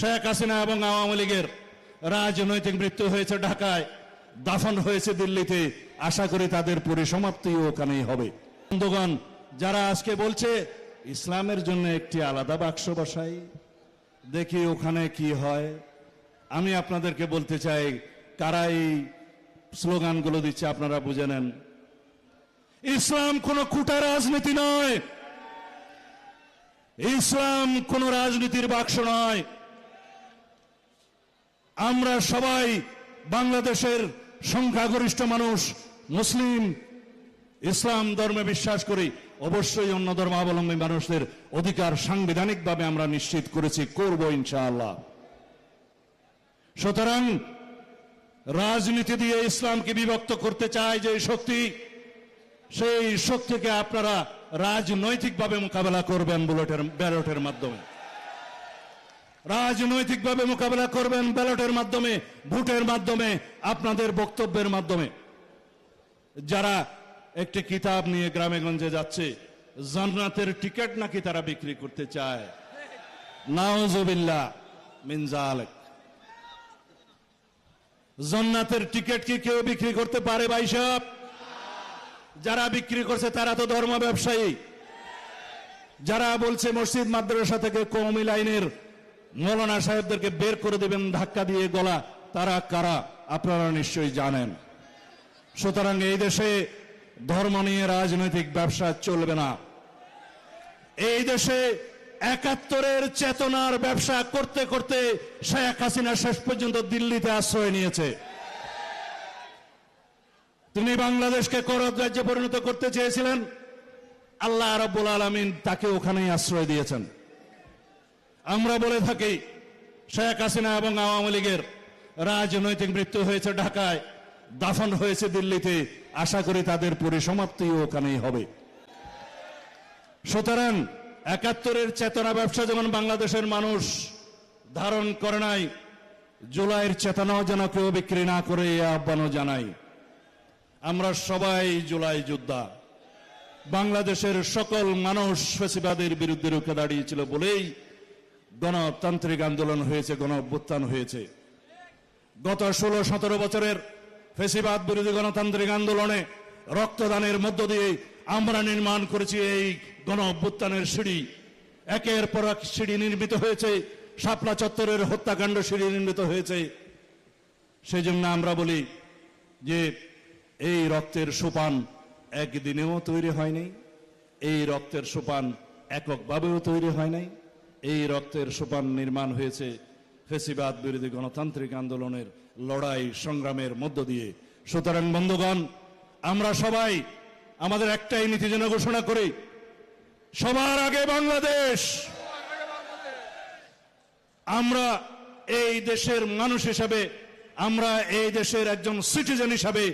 শেখ হাসিনা এবং আওয়ামী লীগের রাজনৈতিক মৃত্যু হয়েছে ঢাকায়, দাফন হয়েছে দিল্লিতে। আশা করি তাদের পরিসমাপ্তিও ওখানেই হবে। বন্ধুগণ, যারা আজকে বলছে, ইসলামের জন্য একটি আলাদা বাক্স বসাই, দেখি ওখানে কি হয়। আমি আপনাদেরকে বলতে চাই, কারা এই স্লোগানগুলো দিচ্ছে আপনারা বুঝে নেন। ইসলাম কোন কুটা রাজনীতি নয়। ইসলাম কোন রাজনীতির বাক্স নয়। আমরা সবাই বাংলাদেশের সংখ্যাগরিষ্ঠ মানুষ, মুসলিম, ইসলাম ধর্মে বিশ্বাস করি, অবশ্যই অন্য ধর্মাবলম্বী মানুষদের অধিকার সাংবিধানিকভাবে আমরা নিশ্চিত করেছি, করব ইনশাআল্লাহ। সুতরাং রাজনীতি দিয়ে ইসলামকে বিভক্ত করতে চায় যে শক্তি, সেই শক্তিকে আপনারা রাজনৈতিকভাবে মোকাবেলা করবেন বুলেটের, ব্যালটের মাধ্যমে। রাজনৈতিকভাবে মোকাবেলা করবেন ব্যালটের মাধ্যমে, ভোটের মাধ্যমে, আপনাদের বক্তব্যের মাধ্যমে। যারা একটি কিতাব নিয়ে গ্রামে গঞ্জে যাচ্ছে, জান্নাতের টিকিট নাকি তারা বিক্রি করতে চায়? নাওজবিল্লা মিনজালেক জান্নাতের টিকিট কি কেউ বিক্রি করতে পারে ভাই সাহেব? যারা বিক্রি করছে তারা তো ধর্ম ব্যবসায়ী যারা বলছে মসজিদ মাদ্রাসা থেকে কৌমি লাইনের মৌলানা সাহেবদেরকে বের করে দেবেন, ধাক্কা দিয়ে গলা। তারা কারা? আপনারা নিশ্চয়ই জানেন। সুতরাং এই দেশে ধর্ম নিয়ে রাজনৈতিক ব্যবসা চলবে না। এই দেশে একাত্তরের চেতনার ব্যবসা করতে করতে শেখ হাসিনা শেষ পর্যন্ত দিল্লিতে আশ্রয় নিয়েছে। তিনি বাংলাদেশকে করদ রাজ্যে পরিণত করতে চেয়েছিলেন। আল্লাহ রাব্বুল আলমিন তাকে ওখানেই আশ্রয় দিয়েছেন। আমরা বলে থাকি, শেখ হাসিনা এবং আওয়ামী লীগের রাজনৈতিক মৃত্যু হয়েছে ঢাকায়, দাফন হয়েছে দিল্লিতে। আশা করি তাদের পরিসমাপ্তিও ওখানেই হবে। সুতরাং একাত্তরের চেতনা ব্যবসা যেমন বাংলাদেশের মানুষ ধারণ করে নাই, জুলাইয়ের চেতনাও যেন কেউ বিক্রি না করে এ আহ্বানও জানাই। আমরা সবাই জুলাই যোদ্ধা। বাংলাদেশের সকল মানুষ ফেসিবাদের বিরুদ্ধে রুখে দাঁড়িয়েছিল বলেই গণতান্ত্রিক আন্দোলন হয়েছে গণ অভ্যুত্থান হয়েছে। গত ষোলো সতেরো বছরের ফেসিবাদ বিরোধী গণতান্ত্রিক আন্দোলনে রক্তদানের মধ্য দিয়ে আমরা নির্মাণ করেছি এই গণ অভ্যুত্থানের সিঁড়ি। একের পর এক সিঁড়ি নির্মিত হয়েছে, শাপলা চত্বরের হত্যাকাণ্ড সিঁড়ি নির্মিত হয়েছে। সেই জন্য আমরা বলি যে এই রক্তের সোপান একদিনেও তৈরি হয়নি এই রক্তের সোপান এককভাবেও তৈরি হয় নাই। এই রক্তের সোপান নির্মাণ হয়েছে ফেসিবাদ বিরোধী গণতান্ত্রিক আন্দোলনের লড়াই সংগ্রামের মধ্য দিয়ে। সুতরাং বন্ধুগণ, আমরা সবাই আমাদের একটাই নীতি যেন ঘোষণা করি, সবার আগে বাংলাদেশ। আমরা এই দেশের মানুষ হিসাবে, আমরা এই দেশের একজন সিটিজেন হিসাবে,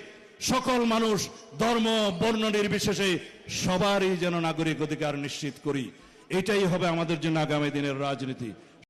সকল মানুষ ধর্ম, বর্ণ নির্বিশেষে সবারই যেন নাগরিক অধিকার নিশ্চিত করি। এটাই হবে আমাদের জন্য আগামী দিনের রাজনীতি।